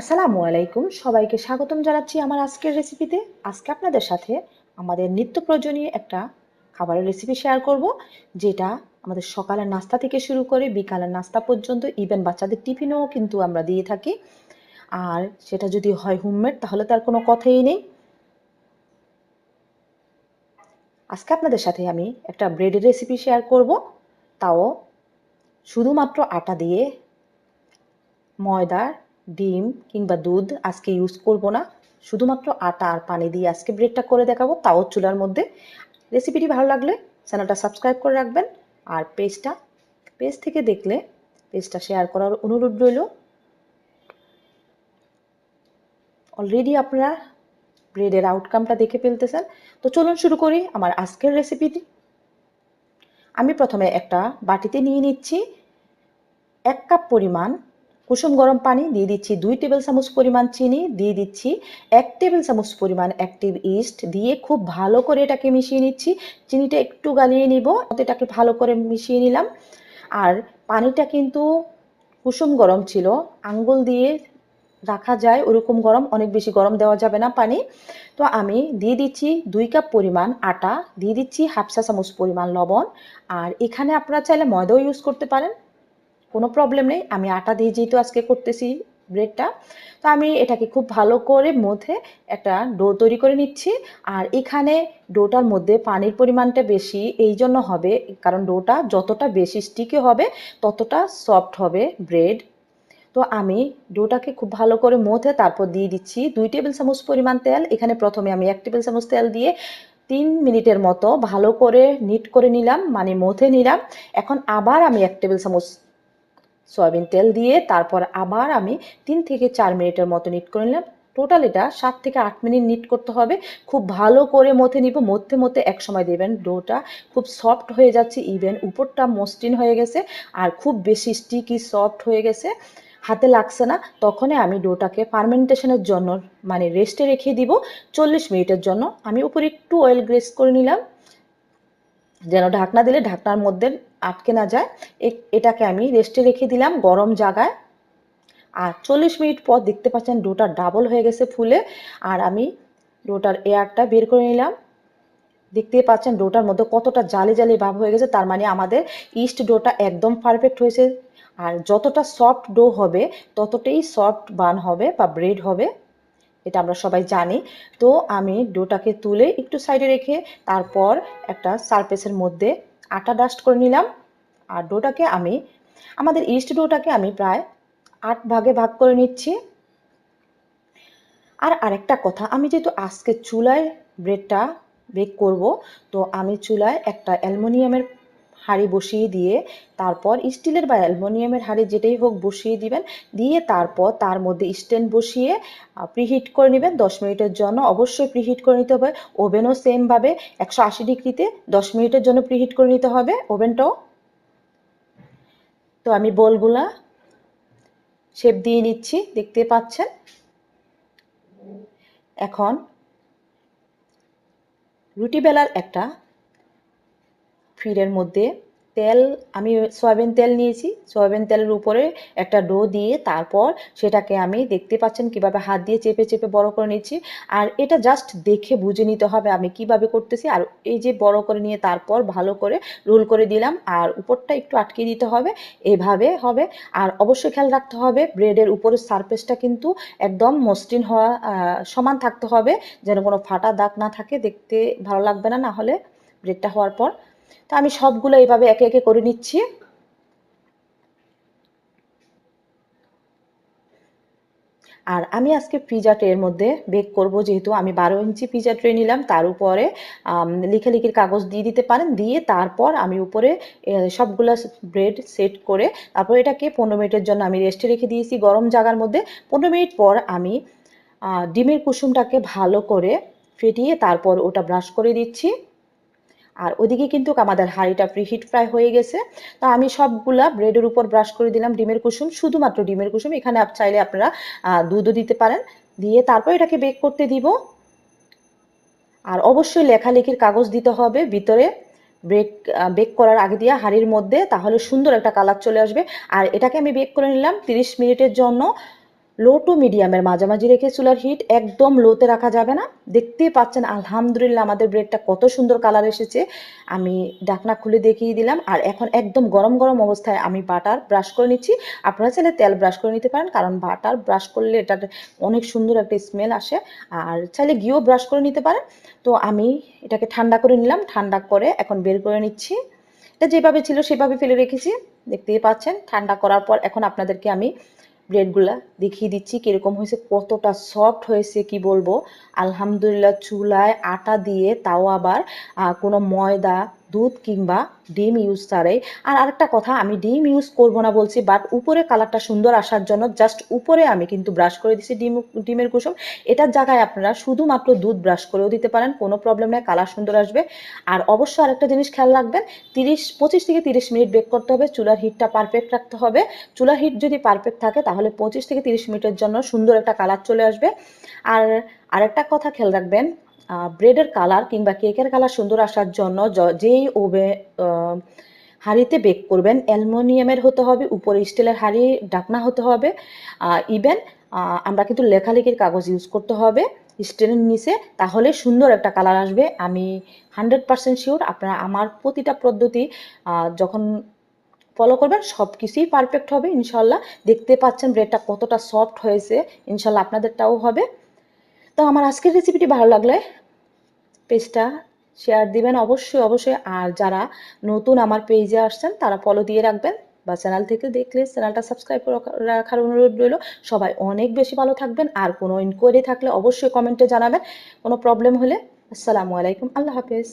আসসালামু আলাইকুম। সবাইকে স্বাগতম জানাচ্ছি আমার আজকের রেসিপিতে আজকে আপনাদের সাথে আমাদের নিত্য প্রয়োজনীয় একটা খাবারের রেসিপি শেয়ার করব, যেটা আমাদের সকালের নাস্তা থেকে শুরু করে বিকালের নাস্তা পর্যন্ত ইভেন বাচ্চাদের টিফিনেও কিন্তু আমরা দিয়ে থাকি। আর সেটা যদি হয় হোমমেড তাহলে তার কোনো কথাই নেই। আজকে আপনাদের সাথে আমি একটা ব্রেডের রেসিপি শেয়ার করব। তাও শুধুমাত্র আটা দিয়ে ময়দা ডিম কিংবা দুধ আজকে ইউজ করব না। শুধুমাত্র আটা আর পানি দিয়ে আজকে ব্রেডটা করে দেখাবো, তাও চুলার মধ্যে। রেসিপিটি ভালো লাগলে চ্যানেলটা সাবস্ক্রাইব করে রাখবেন আর পেজটা পেজ থেকে দেখলে পেজটা শেয়ার করার অনুরোধ রইল। অলরেডি আপনারা ব্রেডের আউটকামটা দেখে ফেলতেছেন। তো চলুন শুরু করি আমার আজকের রেসিপিটি আমি প্রথমে একটা বাটিতে নিয়ে নিচ্ছি। এক কাপ পরিমাণ কুসুম গরম পানি দিয়ে দিচ্ছি দুই টেবিল চামচ পরিমাণ চিনি, দিয়ে দিচ্ছি এক টেবিল চামচ পরিমাণ অ্যাক্টিভ ইস্ট দিয়ে খুব ভালো করে এটাকে মিশিয়ে নিচ্ছি। চিনিটা একটু গালিয়ে নিব, এটাকে ভালো করে মিশিয়ে নিলাম। আর পানিটা কিন্তু কুসুম গরম ছিল, আঙ্গুল দিয়ে রাখা যায়, ওরকম গরম, অনেক বেশি গরম দেওয়া যাবে না পানি। তো আমি দিয়ে দিচ্ছি দুই কাপ পরিমাণ আটা, দিয়ে দিচ্ছি হাফসা চামচ পরিমাণ লবণ। আর এখানে আপনারা চাইলে ময়দাও ইউজ করতে পারেন। কোনো প্রবলেম নেই। আমি আটা দিয়ে যেহেতু আজকে করতেছি ব্রেডটা তো আমি এটাকে খুব ভালো করে মধ্যে একটা ডো তৈরি করে নিচ্ছি। আর এখানে ডোটার মধ্যে পানির পরিমাণটা বেশি, এই জন্য হবে, কারণ ডোটা যতটা বেশি স্টিকে হবে, ততটা সফট হবে ব্রেড তো আমি ডোটাকে খুব ভালো করে মধ্যে তারপর দিয়ে দিচ্ছি দুই টেবিল চামচ পরিমাণ তেল। এখানে প্রথমে আমি এক টেবিল চামচ তেল দিয়ে তিন মিনিটের মতো ভালো করে নিট করে নিলাম মানে মধ্যে নিলাম। এখন আবার আমি এক টেবিল চামচ সয়াবিন তেল দিয়ে তারপর আবার আমি তিন থেকে চার মিনিটের মতো নিট করে নিলাম। টোটাল এটা সাত থেকে আট মিনিট নিট করতে হবে। খুব ভালো করে মথে নিব। মধ্যে মধ্যে এক সময় দেবেন। ডোটা খুব সফট হয়ে যাচ্ছে। ইভেন উপরটা মসৃণ হয়ে গেছে। আর খুব বেশি স্টিকি সফট হয়ে গেছে। হাতে লাগছে না। তখনই আমি ডোটাকে ফার্মেন্টেশনের জন্য মানে রেস্টে রেখে দিব। চল্লিশ মিনিটের জন্য। আমি উপরে একটু অয়েল গ্রেস করে নিলাম। যেন ঢাকনা দিলে ঢাকনার মধ্যে আটকে না যায়। এটাকে আমি রেস্টে রেখে দিলাম গরম জায়গায়। আর চল্লিশ মিনিট পর দেখতে পাচ্ছেন ডোটা ডাবল হয়ে গেছে ফুলে। আর আমি ডোটার এয়ারটা বের করে নিলাম। দেখতে পাচ্ছেন ডোটার মধ্যে কতটা জালি জালি ভাব হয়ে গেছে, তার মানে আমাদের ইস্ট ডোটা একদম পারফেক্ট হয়েছে। আর যতটা সফট ডো হবে, ততটাই সফট বান হবে বা ব্রেড হবে। এটা আমরা সবাই জানি। তো আমি ডোটাকে তুলে একটু সাইডে রেখে তারপর একটা সারফেসের মধ্যে আটা ডাস্ট করে নিলাম। আর ডোটাকে আমি, আমাদের ইস্ট ডোটাকে আমি প্রায় আট ভাগে ভাগ করে নিচ্ছি। আর আরেকটা কথা, আমি যেহেতু আজকে চুলায় ব্রেডটা বেক করব, তো আমি চুলায় একটা অ্যালমোনিয়ামের হাঁড়ি বসিয়ে দিয়ে তারপর স্টিলের বা অ্যালমোনিয়ামের হাঁড়ি যেটাই হোক বসিয়ে দিবেন। দিয়ে তারপর তার মধ্যে স্ট্যান্ড বসিয়ে প্রিহিট করে নেবেন দশ মিনিটের জন্য। অবশ্যই প্রিহিট করে নিতে হবে। ওভেনও সেমভাবে একশো আশি ডিগ্রিতে দশ মিনিটের জন্য প্রিহিট করে নিতে হবে ওভেনটাও। তো আমি বলগুলা শেপ দিয়ে নিচ্ছি, দেখতে পাচ্ছেন? এখন রুটি বেলার একটা ফিরের মধ্যে তেল, আমি সয়াবিন তেল নিয়েছি। সয়াবিন তেলের উপরে একটা ডো দিয়ে তারপর সেটাকে আমি দেখতে পাচ্ছেন কীভাবে হাত দিয়ে চেপে চেপে বড় করে নিচ্ছি। আর এটা জাস্ট দেখে বুঝে নিতে হবে আমি কীভাবে করতেছি। আর এই যে বড় করে নিয়ে তারপর ভালো করে রোল করে দিলাম আর উপরটা একটু আটকে দিতে হবে, এভাবে হবে। আর অবশ্যই খেয়াল রাখতে হবে, ব্রেডের উপরের সারফেসটা কিন্তু একদম মসৃণ হওয়া সমান থাকতে হবে। যেন কোনো ফাটা দাগ না থাকে, দেখতে ভালো লাগবে না না হলে ব্রেডটা হওয়ার পর। তো আমি সবগুলো এইভাবে একে একে করে নিচ্ছি। আর আমি আজকে পিজা ট্রের মধ্যে বেক করব, যেহেতু আমি বারো ইঞ্চি পিজা ট্রে নিলাম, তার উপরে লিখালিখির কাগজ দিয়ে দিতে পারেন, দিয়ে তারপর আমি উপরে সবগুলো ব্রেড সেট করে, তারপর এটাকে পনেরো মিনিটের জন্য আমি রেস্টে রেখে দিয়েছি গরম জায়গার মধ্যে। পনেরো মিনিট পর আমি ডিমের কুসুমটাকে ভালো করে ফেটিয়ে তারপর ওটা ব্রাশ করে দিচ্ছি। আর ওদিকে কিন্তু আমাদের হাঁড়িটা প্রিহিট ফ্রাই হয়ে গেছে। তো আমি সবগুলা ব্রেডের উপর ব্রাশ করে দিলাম ডিমের কুসুম, শুধুমাত্র ডিমের কুসুম। এখানে চাইলে আপনারা দুধও দিতে পারেন। দিয়ে তারপর এটাকে বেক করতে দিব। আর অবশ্যই লেখালেখির কাগজ দিতে হবে। ভিতরে ব্রেক বেক করার আগে দিয়ে হাঁড়ির মধ্যে, তাহলে সুন্দর একটা কালার চলে আসবে। আর এটাকে আমি বেক করে নিলাম তিরিশ মিনিটের জন্য। লো টু মিডিয়ামের মাঝামাঝি রেখে চুলার হিট একদম লোতে রাখা যাবে না। দেখতেই পাচ্ছেন, আলহামদুলিল্লাহ আমাদের ব্রেডটা কত সুন্দর কালার এসেছে। আমি ডাকনা খুলে দেখিয়ে দিলাম, আর এখন একদম গরম গরম অবস্থায় আমি বাটার ব্রাশ করে নিচ্ছি। আপনারা চাইলে তেল ব্রাশ করে নিতে পারেন, কারণ বাটার ব্রাশ করলে এটার অনেক সুন্দর একটা স্মেল আসে। আর চাইলে ঘিও ব্রাশ করে নিতে পারেন। তো আমি এটাকে ঠান্ডা করে নিলাম, ঠান্ডা করে এখন বের করে নিচ্ছি। এটা যেভাবে ছিল সেভাবে ফেলে রেখেছি, দেখতেই পাচ্ছেন। ঠান্ডা করার পর এখন আপনাদেরকে আমি ব্রেডগুলা দেখিয়ে দিচ্ছি, কীরকম হয়েছে, কতটা সফট হয়েছে, কি বলব? আলহামদুলিল্লাহ, চুলায় আটা দিয়ে তাও আবার কোনো ময়দা দুধ কিংবা ডিম ইউজ ছাড়াই আর আরেকটা কথা, আমি ডিম ইউজ করব না বলছি বাট উপরে কালারটা সুন্দর আসার জন্য জাস্ট উপরে আমি কিন্তু ব্রাশ করে দিছি ডিম, ডিমের কুসুম। এটার জায়গায় আপনারা শুধুমাত্র দুধ ব্রাশ করেও দিতে পারেন, কোনো প্রবলেম নেই কালার সুন্দর আসবে। আর অবশ্য আরেকটা জিনিস খেয়াল রাখবেন, তিরিশ, পঁচিশ থেকে তিরিশ মিনিট বেক করতে হবে, চুলার হিটটা পারফেক্ট রাখতে হবে। চুলার হিট যদি পারফেক্ট থাকে, তাহলে পঁচিশ থেকে তিরিশ মিনিটের জন্য সুন্দর একটা কালার চলে আসবে। আর আরেকটা কথা খেয়াল রাখবেন ব্রেডের কালার কিংবা কেকের কালার সুন্দর আসার জন্য যেই ওভে হাঁড়িতে বেক করবেন, অ্যালুমিনিয়ামের হতে হবে, উপরে স্টিলের হাঁড়ি ডাকনা হতে হবে ইভেন আমরা কিন্তু লেখালেখির কাগজ ইউজ করতে হবে স্টিলের নিচে, তাহলে সুন্দর একটা কালার আসবে। আমি হান্ড্রেড পার্সেন্ট শিওর আপনারা আমার প্রতিটা পদ্ধতি যখন ফলো করবেন সব কিছুই পারফেক্ট হবে, ইনশাল্লাহ। দেখতে পাচ্ছেন ব্রেডটা কতটা সফট হয়েছে, ইনশাল্লাহ আপনাদেরটাও হবে। তো আমার আজকের রেসিপিটি ভালো লাগলে পেজটা শেয়ার দিবেন অবশ্যই অবশ্যই। আর যারা নতুন আমার পেজে আসছেন, তারা ফলো দিয়ে রাখবেন। বা চ্যানেল থেকে দেখলে চ্যানেলটা সাবস্ক্রাইব রাখা- রাখার অনুরোধ রইল। সবাই অনেক বেশি ভালো থাকবেন। আর কোনো ইনকোয়ারি থাকলে অবশ্যই কমেন্টে জানাবেন। কোনো প্রবলেম হলে, আসসালামু আলাইকুম। আল্লাহ হাফেজ।